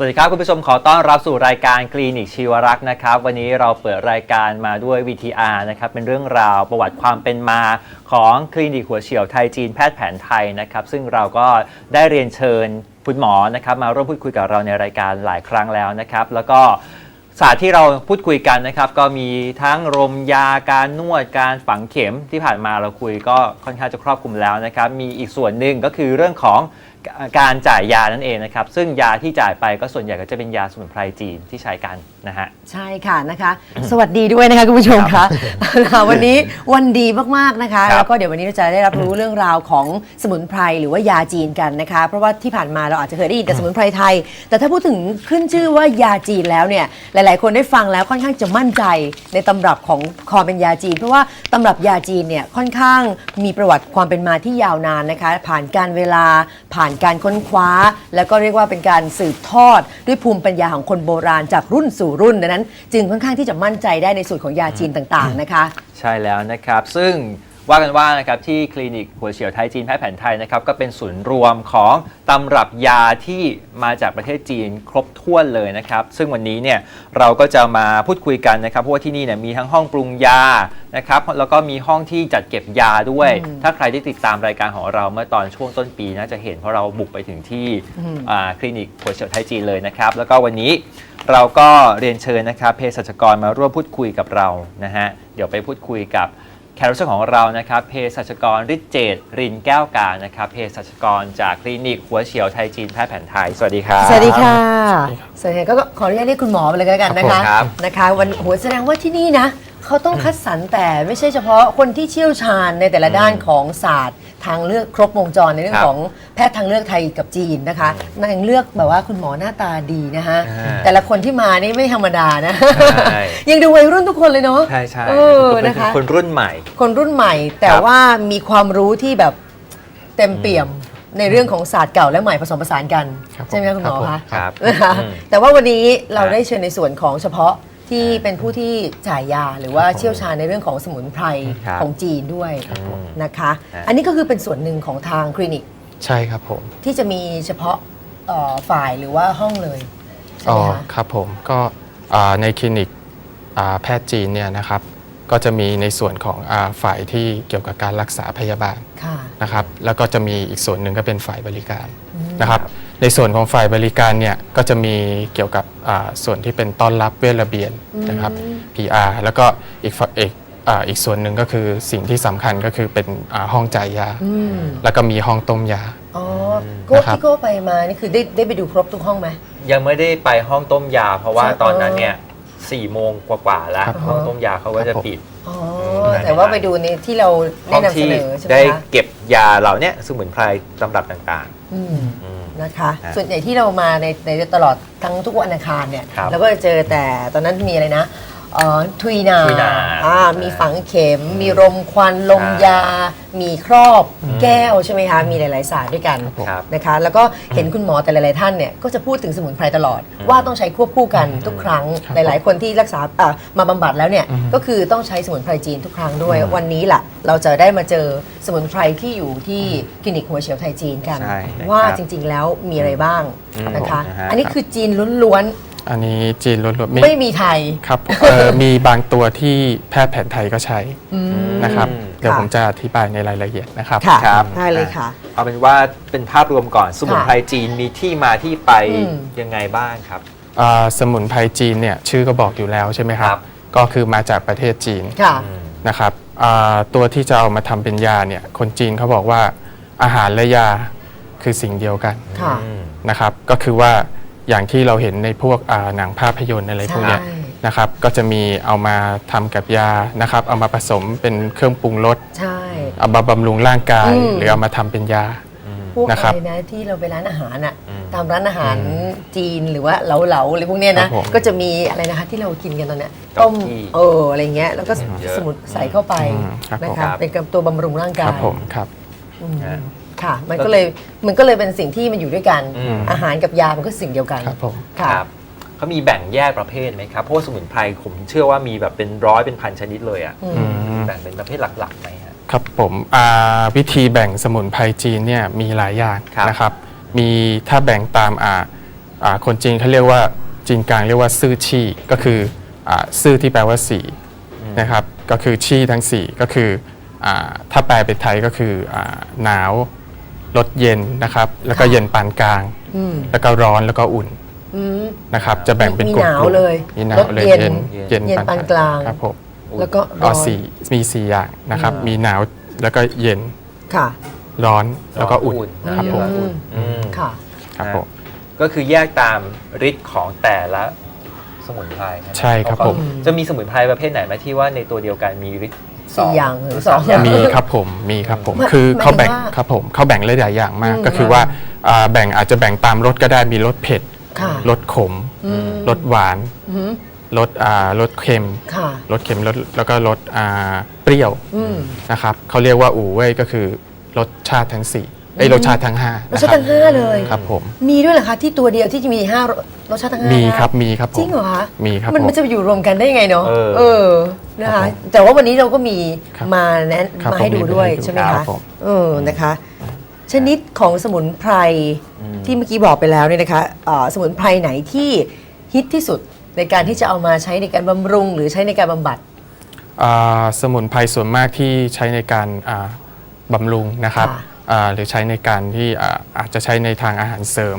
สวัสดีครับ คุณผู้ชมขอต้อนรับสู่รายการคลินิกชีวรักษ์นะครับ วันนี้เราเปิดรายการมาด้วย VTR นะครับเป็นเรื่องราวประวัติความเป็นมาของคลินิกหัวเฉียวไทยจีนแพทย์แผนไทยนะครับ ซึ่งเราก็ได้เรียนเชิญคุณหมอนะครับมาร่วมพูดคุยกับเราในรายการหลายครั้งแล้วนะครับ แล้วก็ศาสตร์ที่เราพูดคุยกันนะครับ ก็มีทั้งรมยาการนวดการฝังเข็มที่ผ่านมาเราคุยก็ค่อนข้างจะครอบคลุมแล้วนะครับ มีอีกส่วนหนึ่งก็คือเรื่องของ การจ่ายยานั่นเองนะครับ ซึ่งยาที่จ่ายไปก็ส่วนใหญ่ก็จะเป็นยาสมุนไพรจีนที่ใช้กันนะฮะ ใช่ค่ะนะคะ สวัสดีด้วยนะคะคุณผู้ชมคะค่ะวันนี้วันดีมากๆนะคะครับแล้วก็เดี๋ยววันนี้เราจะได้รับรู้เรื่องราวของสมุนไพรหรือว่ายาจีนกันนะคะ เพราะว่าที่ผ่านมาเราอาจจะเคยได้ยินแต่สมุนไพรไทย แต่ถ้าพูดถึงขึ้นชื่อว่ายาจีนแล้วเนี่ยหลาย ๆ คนได้ฟังแล้วค่อนข้างจะมั่นใจในตำรับของความเป็นยาจีน เพราะว่าตำรับยาจีนเนี่ยค่อนข้างมีประวัติความเป็นมาที่ยาวนานนะคะ ผ่านการเวลาผ่านการค้นคว้า แล้วก็เรียกว่าเป็นการสืบทอด ด้วยภูมิปัญญาของคนโบราณจากรุ่นสู่รุ่นดังนั้น จึงค่อนข้างที่จะมั่นใจได้ในสูตรของยาจีนต่างๆนะคะ ใช่แล้วนะครับ ซึ่ง ว่ากันว่านะครับที่คลินิกหัวเฉียวไทยจีนแพทย์แผนไทยนะครับก็เป็นศูนย์รวมของตำรับยาที่มาจากประเทศจีนครบถ้วนเลยนะครับ ซึ่งวันนี้เนี่ยเราก็จะมาพูดคุยกันนะครับเพราะว่าที่นี่เนี่ยมีทั้งห้องปรุงยานะครับแล้วก็มีห้องที่จัดเก็บยาด้วย ถ้าใครที่ติดตามรายการของเราเมื่อตอนช่วงต้นปีน่าจะเห็นเพราะเราบุกไปถึงที่อ่าคลินิกหัวเฉียวไทยจีนเลยนะครับแล้วก็วันนี้เราก็เรียนเชิญนะครับเภสัชกรมาร่วมพูดคุยกับเรานะฮะเดี๋ยวไปพูดคุยกับ แขกรับเชิญของเรานะครับเภสัชกรฤทธิ์เจตรินแก้วกานะครับเภสัชกรจากคลินิกหัวเฉียวไทยจีนแพทย์แผนไทย สวัสดีครับ สวัสดีค่ะ สวัสดีค่ะก็ขออนุญาตเรียกคุณหมอไปเลยก็แล้วกันนะคะ ครับนะคะ วันโหแสดงว่าที่นี่นะ เขาต้องคัดสรรแต่ไม่ใช่เฉพาะคนที่เชี่ยวชาญในแต่ละด้านของศาสตร์ ทางเลือกครบวงจรในเรื่อคงรับของแพทย์ทางเลือกไทยกับจีนนะคะนางเลือกแบบว่าคุณหมอหน้าตาดีนะคะอ่าแต่ละคนที่มานี่ไม่ธรรมดานะ ใช่ ยังดูวัยรุ่นทุกคนเลยเนาะ ใช่ใช่เออเป็นนะคะ คนรุ่นใหม่ คนรุ่นใหม่แต่ครับว่ามีความรู้ที่แบบเต็มเปี่ยมในเรื่องของศาสตร์เก่าและใหม่ผสมผสานกัน ครับผมใช่ไหมคะคุณหมอครัคะบผมครับนะคะอืมแต่ว่าวันนี้เราครับได้เชิญในส่วนของเฉพาะ ที่เป็นผู้ที่จ่ายยาหรือว่าเชี่ยวชาญในเรื่องของสมุนไพรครับ ของจีนด้วยอืมนะคะครับอันนี้ก็คือเป็นส่วนหนึ่งของทางคลินิกใช่ครับผม ที่จะมีเฉพาะเอ่อฝ่ายหรือว่าห้องเลยใช่อ๋ไหอมคะ ครับผมก็อ่าในคลินิกอ่าแพทย์จีนเนี่ยนะครับก็จะมีในส่วนของอาฝ่ายที่เกี่ยวกับการรักษาพยาบาลค่ะ นะครับแล้วก็จะมีอีกส่วนหนึ่งก็เป็นฝ่ายบริการนะครับ ในส่วนของฝ่ายบริการเนี่ยก็จะมีเกี่ยวกับอ่าส่วนที่เป็นต้อนรับเวชระเบียนนะครับ PR แล้วก็อีกฝ่ายอีกอ่าอีกส่วนหนึ่งก็คือสิ่งที่สำคัญก็คือเป็นอ่าห้องจ่ายยา อืมแล้วก็มีห้องต้มยา อ๋อโก้นะครับ ที่โก้ไปมานี่คือได้ได้ไปดูครบทุกห้องไหม ยังไม่ได้ไปห้องต้มยา เพราะว่าใช่ตอนนั้นเนี่ยสี่โมงกว่าๆแล้ว ครับห้องต้มยาเขาก็จะครับผม ปิด อ๋อม แต่ว่าไปดูในที่เราห้ได้องนำเสที่นอใช่ไหมได้คะเก็บยาเหล่าเนี้ยสมุนไพรตำรับต่างอืม ๆอืม นะคะฮะส่วนใหญ่ที่เรามาในในตลอดทั้งทุกวันอังคารเนี่ย ครับ เราก็จะเจอแต่ตอนนั้นมีอะไรนะ เอ่อทุยนาทุยนาอ่าอ่ามีมีฝังเข็ม มีรมควันลมใช่ยา มีครอบแก้วใช่ไหมคะ มีหลาย ๆ ศาสตร์ด้วยกันครับนะคะ แล้วก็เห็นคุณหมอแต่หลาย ๆ ท่านเนี่ยก็จะพูดถึงสมุนไพรตลอด ว่าต้องใช้ควบคู่กันทุกครั้งครับหลาย ๆ คนที่รักษาอ่ามาบำบัดแล้วเนี่ยก็คือต้องใช้สมุนไพรจีนทุกครั้งด้วย วันนี้ล่ะเราจะได้มาเจอสมุนไพรที่อยู่ที่คลินิกหัวเฉียวไทยจีนกันใช่นะครับว่าจริง ๆ แล้วมีอะไรบ้างอืมนะคะนะฮะอันนี้คือจีนล้วน อันนี้จีนล้วนๆๆไม่มีไทยครับเอ่อมีบางตัวที่แพทย์แผนไทยก็ใช้นะครับอืมเดี๋ยวค่ะ ผมจะอธิบายในรายละเอียดนะครับ ค่ะครับได้เลยค่ะเอาเป็นว่าเป็นภาพรวมก่อนสมุนไพรจีนมีที่มาที่ไปอืม ยังไงบ้างครับ อ่าสมุนไพรจีนเนี่ยชื่อก็บอกอยู่แล้วใช่ไหมครัครับ บ ก็คือมาจากประเทศจีนค่ะ อืม นะครับอ่าตัวที่จะเอามาทำเป็นยาเนี่ยคนจีนเขาบอกว่าอาหารและยาคือสิ่งเดียวกันค่ะอืมนะครับ ก็คือว่า อย่างที่เราเห็นในพวกอ่าหนังภาพยนตร์อะไรพวกเนี้ยใช่นะครับ ก็จะมีเอามาทำกับยานะครับ เอามาผสมเป็นเครื่องปรุงรสใช่เอามาบำรุงร่างกายอืมหรือเอามาทำเป็นยาพวกนะอะครับไรนะที่เราไปร้านอาหารอะอืมตามร้านอาหารจีนหรือว่าเหลาๆอะไรพวกเนี้ยครันะบผมก็จะมีอะไรนะคะที่เรากินกันตอนเนี้ยเต้าต้มที่เอออะไรเงี้ยแล้วก็เยอะสมุนใส่เข้าไปอืมครับนะผมคะเป็นตัวบำรุงร่างคการับยผมครับอืมฮะ ค่ะ มันก็เลยมันก็เลยเป็นสิ่งที่มันอยู่ด้วยกัน อืม อาหารกับยามันก็สิ่งเดียวกันครับผม ค่ะ ครับเขามีแบ่งแยกประเภทไหมครับ เพราะว่าสมุนไพรผมเชื่อว่ามีแบบเป็นร้อยเป็นพันชนิดเลยอะอืมอืม แบ่งเป็นประเภทหลักๆไหมฮะ ครับผมอ่าวิธีแบ่งสมุนไพรจีนเนี่ยมีหลายอย่างครับ นะครับ มีถ้าแบ่งตามอ่าอ่าคนจีนเขาเรียกว่าจีนกลางเรียกว่าซื่อชี่ก็คืออาซื่อที่แปลว่าสีนะครับก็คือชี่ทั้งสี่ก็คืออาถ้าแปลเป็นไทยก็คืออาหนาว ลดเย็นนะครับ แล้วก็ค่ะเย็นปานกลาง อืมแล้วก็ร้อนแล้วก็อุ่นอืม นะครับ จะแบ่งเป็นมีกลุ่มหนาวๆเลยมีหนาวเลยลดเย็เย็นนเย็นเย็นปานกลาง ครับผมแล้วก็อ๋ร้ออนสี่มีสี่อย่างนะครับ มีหนาวแล้วก็เย็นค่ะร้อนแล้วก็อุ่นร้อนครับผมอืมอืมค่ะ ครับผม ก็คือแยกตามฤทธิ์ของแต่ละสมุนไพรไหมใช่ครับผม จะมีสมุนไพรประเภทไหนไหมที่ว่าในตัวเดียวกันมีฤทธิ์ สี่อย่างหรือสองมีครับผมมีครับผมหมายคือเขาแบ่งหมายถึงว่าครับผมเขาแบ่งหลายอย่างมากอืมก็คือว่าอ่าแบ่งอาจจะแบ่งตามรสก็ได้มีรสเผ็ดค่ะรสขมอืมรสหวานอืมรสอ่ารสเค็มค่ะรสเค็มรสแล้วก็รสอ่าเปรี้ยวอืมนะครับเขาเรียกว่าอู่เว่ยก็คือรสชาติทั้งสี่ไอ้ยรสชาติทั้งห้ารสชาติทั้งห้าเลยครับผมมีด้วยเหรอคะที่ตัวเดียวที่จะมีห้ารสชาติทั้งห้ามีได้ครับมีครับผมจริงเหรอคะมีครับมันผมมันจะอยู่รวมกันได้ยังไงเนาะเออเออ นะครัคะบผมแต่ว่าวันนี้เราก็มีครับมาแนะครับมาให้ผมดูมีด้วยให้ดูใช่ไหมครัคะบผมเออนะคะ ชนิดของสมุนไพรที่เมื่อกี้บอกไปแล้วเนี่ยนะคะเอ่อสมุนไพรไหนที่ฮิตที่สุดในการที่จะเอามาใช้ในการบำรุง หรือใช้ในการบำบัด อ่าสมุนไพรส่วนมากที่ใช้ในการอ่าบำรุงนะครับค่ะ อ่าหรือใช้ในการที่อ่าอาจจะใช้ในทางอาหารเสริม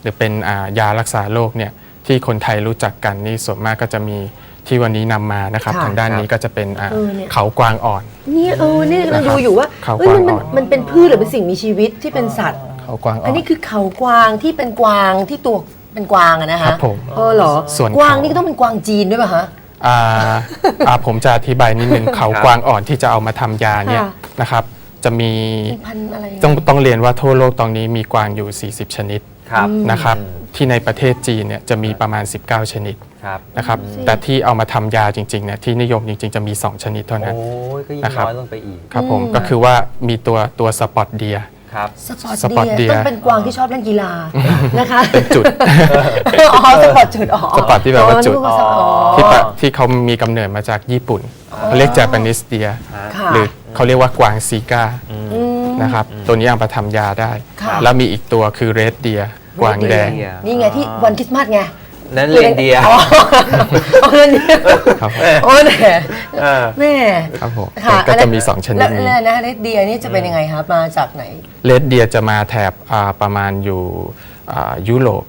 หรือเป็นอ่ายารักษาโรคเนี่ยที่คนไทยรู้จักกันนี่ส่วนมากก็จะมี ที่วันนี้นำมานะครับค่ะทางด้านนี้ก็จะเป็นอ่าเออเนี่ย เขากวางอ่อนเนี่ยเออเนี่ยเรานะครับดูอยู่ว่าเขาเอ้ยมันกมันวางอ่อน มันเป็นพืชหรือเป็นสิ่งมีชีวิตที่เป็นสัตว์ เขากวางอ่อัอนน นี้คือเขากวางที่เป็นกวางที่ตัวเป็นกวางอะนะคะครับผมเออเหรอส่วนกวางเขานี่ นี่ก็ต้องเป็นกวางจีนด้วยป่ะฮะ อ่าอ่าผมจะอธิบายนิดนึงเขากวางอ่อนที่จะเอามาทำยาเนี่ยค่ะ นะครับจะมีเป็นพันธุ์อะไรต้องต้องเรียนว่าทั่วโลกตอนนี้มีกวางอยู่ 40 ชนิดครับ นะครับที่ในประเทศจีนเนี่ยจะมีประมาณ 19 ชนิด ครับนะครับแต่ที่เอามาทำยาจริงๆเนี่ยที่นิยมจริง ๆ จะมี 2 ชนิดเท่านั้น โอ้ยก็ยิ่งนะครับ น้อยลงไปอีกครับผมก็คือว่ามีตัวตัวสปอตเดีย ครับ สปอร์ตสปอร์ตเดียเดียต้องเป็นกวางที่ชอบเล่นกีฬานะคะเป็นจุด อ๋อสปอร์ตจุดอ๋อสปอร์ตที่แปลว่าจุดอ๋อนึกสปอร์ตอ๋อ ที่ปะที่เขามีกำเนิดมาจากญี่ปุ่นเขาเรียก Japanese deer ค่ะหรือเขาเรียกว่ากวางซีกาอืม นะครับตัวนี้เอามาทำยาได้ ค่ะ แล้วมีอีกตัวคือ red deer กวางแดง Deer นี่ไงที่วันคริสต์มาสไง นั่นเรนเดียร์อ๋ออ๋อเรนเดียร์ครับผมโอ้แม่เออแม่ครับผมค่ะก็อันจะนั้นมี 2 ชนิดแล้วนี้แล้วนะเรดเดียนี่จะเป็นยังไงครับมาจากไหนเลดเดียจะมาแถบอ่าประมาณอยู่อ่ายุโรป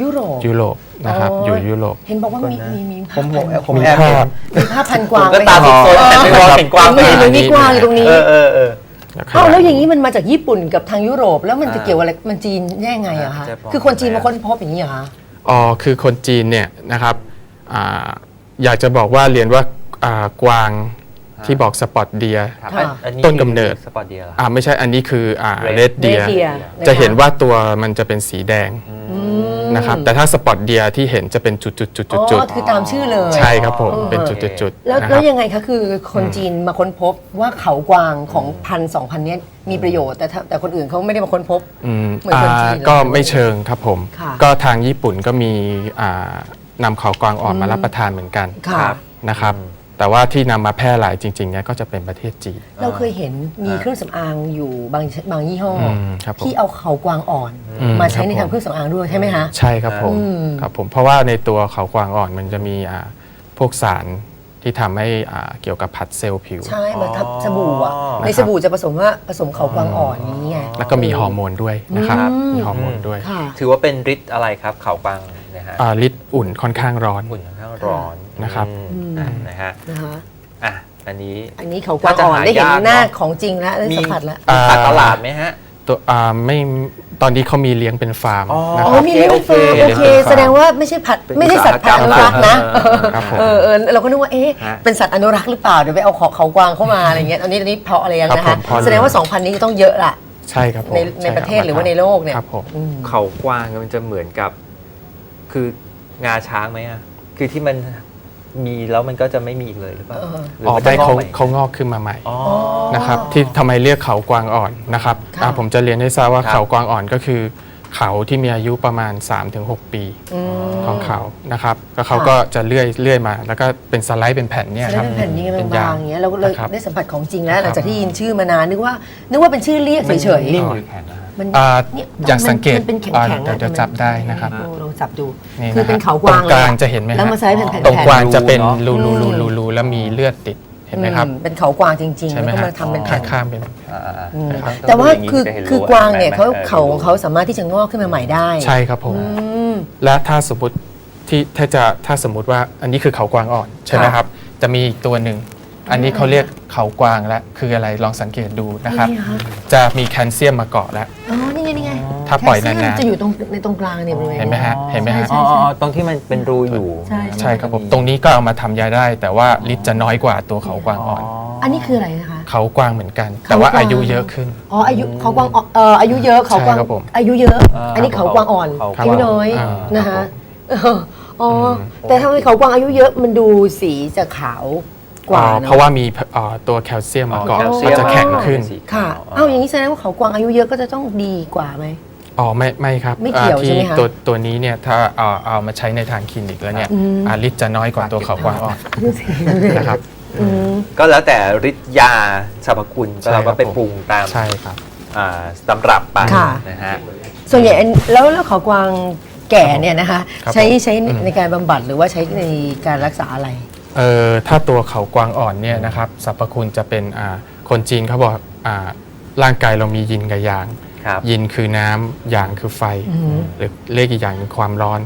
ยุโรปยุโรปนะครับอยู่ยุโรปเห็นบอกว่ามีมีมีผมผมผ้าผมมีแอบภาเห็นพมีผ้าพันกผวางมก็ตาไหสุมดโซนแต่ไม่มองเห็นกวางเห็นอยู่นี่กวางอยู่ตรงนี้เออเออเออเอ้าแล้วอย่างนี้มันมาจากญี่ปุ่นกับทางยุโรป แล้วมันจะเกี่ยวอะไรมันจีนแย่ไงอะคะจะบอกคือคนจีนมาค้นพบอย่างนี้เหรอคะ อ๋อคือคนจีนเนี่ยนะครับอาอยากจะบอกว่าเรียนว่าอ่ากวางที่บอกสปอตเดีย ครับค่ะอัต้นกำเนิดสปอร์ตเดียร์เหรออ่าไม่ใช่อันนี้คืออ่า Red เรดเดีย Red deer จะเห็นนะคะว่าตัวมันจะเป็นสีแดง นะครับแต่ถ้าสปอตเดียที่เห็นจะเป็นจุดจุดจุดอ๋จุดอคือตามชื่อเลยใช่ครับผมอ๋อเป็นจุดจุดจุดแล้วนะคแล้รัวบยังไงคะคือคนจีนมาค้นพบว่าเขากวางของพันสองพันเนี้ยมีประโยชน์แต่ถ้าแต่คนอื่นเขาไม่ได้มาค้นพบอืมเหมือนคนจีนอ่าก็ไม่เชิงครับผมค่ะก็ทางญี่ปุ่นก็มีอ่านำเขากวางอ่อนมารับประทานเหมือนกันค่ะครับนะครับ แต่ว่าที่นำมาแพร่หลายจริงๆเนี่ยก็จะเป็นประเทศจีน เราเคยเห็นมีเครื่องสำอางอยู่บางบางยี่ห้ออมครับผมที่เอาเขากวางอ่อน อืมมาใช้ในครับผมทำเครื่องสำอางด้วยใช่ไหมคะ ใช่ครับผมอืม ครับผมเพราะว่าในตัวเขากวางอ่อนมันจะมีอ่าพวกสารที่ทำให้อ่าเกี่ยวกับผัดเซลล์ผิว ใช่มาทับสบู่อะ อ๋อ ในสบู่จะผสมว่าผสมเขากวางอ่อนอย่างนี้ไง แล้วก็มีฮอร์โมนด้วยนะครับอืม มีฮอร์โมนด้วย ค่ะ ถือว่าเป็นฤทธิ์อะไรครับเขากวาง นะฮะอ่าฤทธิ์อุ่นค่อนข้างร้อน อุ่นค่อนข้างร้อนนะครับ อืม อะนะฮะนะคะ อะอันนี้ อันนี้เขากวางอ่อนน่าจะหายได้เห็นยากหน้าเนอะ ของจริงแล้วได้มีสัมผัสแล้วอ่าขาดตลาดไหมฮะ ตัวอ่าไม่ตอนนี้เขามีเลี้ยงเป็นฟาร์มอ๋อ นะอ๋คอรับ มีเลี้ยงเป็นฟาร์มโอโอเคเค แสดงว่าไม่ใช่ผัดเป็นไม่ใช่สัตว์พันธุ์อนุรักษ์นะเออครับผม เออเออเราก็นึกว่าเอ๊ะฮะ เป็นสัตว์อนุรักษ์หรือเปล่าเดี๋ยวไปเอาของเขากวางเข้ามาอะไรเงี้ยตอนนี้ตอนนี้เพาะอะไรยังครับนะคะผมเพาะ แสดงว่า2,000นี้จะต้องเยอะละใช่ครับผมในในช่คบประเทศหรือว่าในโลกเนี่ย ครับผม อืม เขากวางมันจะเหมือนกับ คืองาช้างไหมอะคือที่มันมีแล้วมันก็จะไม่มีอีกเลยหรือเปล่าเออ หรืออ๋อมันได้จะงอกเขาใหม่เขางอกขึ้นมาใหม่อ๋อ นะครับ ที่ทำไมเรียกเขากวางอ่อนนะครับค่ะ อ่าผมจะเรียนให้ทราบว่าครับ เขากวางอ่อนก็คือ เขาที่มีอายุประมาณ 3-6 ปีอืม ของเขานะครับแล้วเขาค่ะ ก็จะเลื่อยเลื่อยมา แล้วก็เป็นสไลด์เป็นแผ่นเนี่ยแล้ควรับเป็นแผ่นยังไงเป็นบางๆอย่างเงี้ยเราก็เลยนะครับ ได้สัมผัสของจริงแล้วครับหลังจากที่ยินชื่อมานานนึกว่านึกว่าเป็นชื่อเรียกเฉยนิ่มหรือแข็งนะฮะๆ มันอ่าเนี่ยอย่างสังเกตมันเป็นแข็งอ่าๆเดี๋ยวจะมันจับได้นะครับโอ้ลองจับดู นี่คือนะฮะเป็นเขากวางตรงกลางจะเห็นไหมฮะ แล้วมาใช้เป็นแผ่นๆตรงกลางจะเป็นรูรูเนอะรูรูรูรูแล้วมีเลือดติดเห็นไหมครับ อืเป็นเขากวางจริงๆใช่ไหมแล้วก็ฮะมาทำเป็นข้าแผ่น ข้ามเป็น อ่าๆอืมนะครับแต่ว่าองดูคือย่งนี้จะห็นคือรู้กวางเนี่ยห็เขาไหมเขาของเขาสามารถที่จะงอกขึ้นมาใหม่ได้ใช่ครับผม อืม และถ้าสมมติที่ถ้าจะถ้าสมมุติว่าอันนี้คือเขากวางอ่อนใช่ไหมค่ะครับ จะมีอีกตัวหนึ่ง อันนี้เขาเรียกเขากวางและคืออะไรลองสังเกตดูนะครับ นี่คะจะมีแคลเซียมมาเกาะแล้ว อ๋อนี่ไงนี่ไงถ้าปล่อยแคลเซีมนานๆจะอยู่ตรงในตรงกลางเนี่ยบริเวณ เห็นไหมฮะเห็นไหมฮะใช่อ๋อใช่อ๋อตรงที่มันเป็นรูอยู่ใช่ ใช่ครับผมตรงนี้ก็เอามาทำยาได้ แต่ว่าฤทธิ์จะน้อยกว่าตัวเขากวางอ่อน อันนี้คืออะไรนะคะ เขากวางเหมือนกัน แต่ว่าอายุเยอะขึ้น อ๋ออายุเขากวางอ่อนเอ่ออายุเยอะเขากวางใช่ครับผมอายุเยอะ อ่าอันนี้เขากวางอ่อนเขาอายุน้อยอ่านนะคะครับเอออ๋ออม แต่ทำไมเขากวางอายุเยอะมันดูสีจะขาว กว่าอ๋อเนเพราะว่ามีเอ่อตัวแคลเซียมมาเกาะแคลเซีก็ยมจะแข็งขึ้นสีค่ะขวเอ้าอย่างนี้แสดงว่าเขากวางอายุเยอะก็จะต้องดีกว่าไหม อ๋อไม่ไม่ครับไม่เกี่ยวอ่าใช่ไหมคะ ตัวตัวนี้เนี่ยถ้าเอาเอามาใช้ในทางคลินิกแล้วเนี่ยอืมอาฤทธิ์จะน้อยกว่าตัวเขากวางอ่อนนะครับ อืม ก็แล้วแต่ฤทธิ์ยาสรรพคุณก็เราก็ไปปรุงตามใช่ครับ อ่าตำรับไปค่ะ นะฮะ ส่วนใหญ่อันแล้วแล้วเขากวางแก่เนี่ยนะคะ ครับใช้ผมใช้อืม ในการบำบัดหรือว่าใช้ในการรักษาอะไร เอ่อถ้าตัวเขากวางอ่อนเนี่ยนะครับสรรพคุณจะเป็นอ่าคนจีนเขาบอกอ่าร่างกายเรามียินกับหยาง ครับ ยินคือน้ำหยางคือไฟอือหือหรือเรียกอีกอย่างคือความร้อน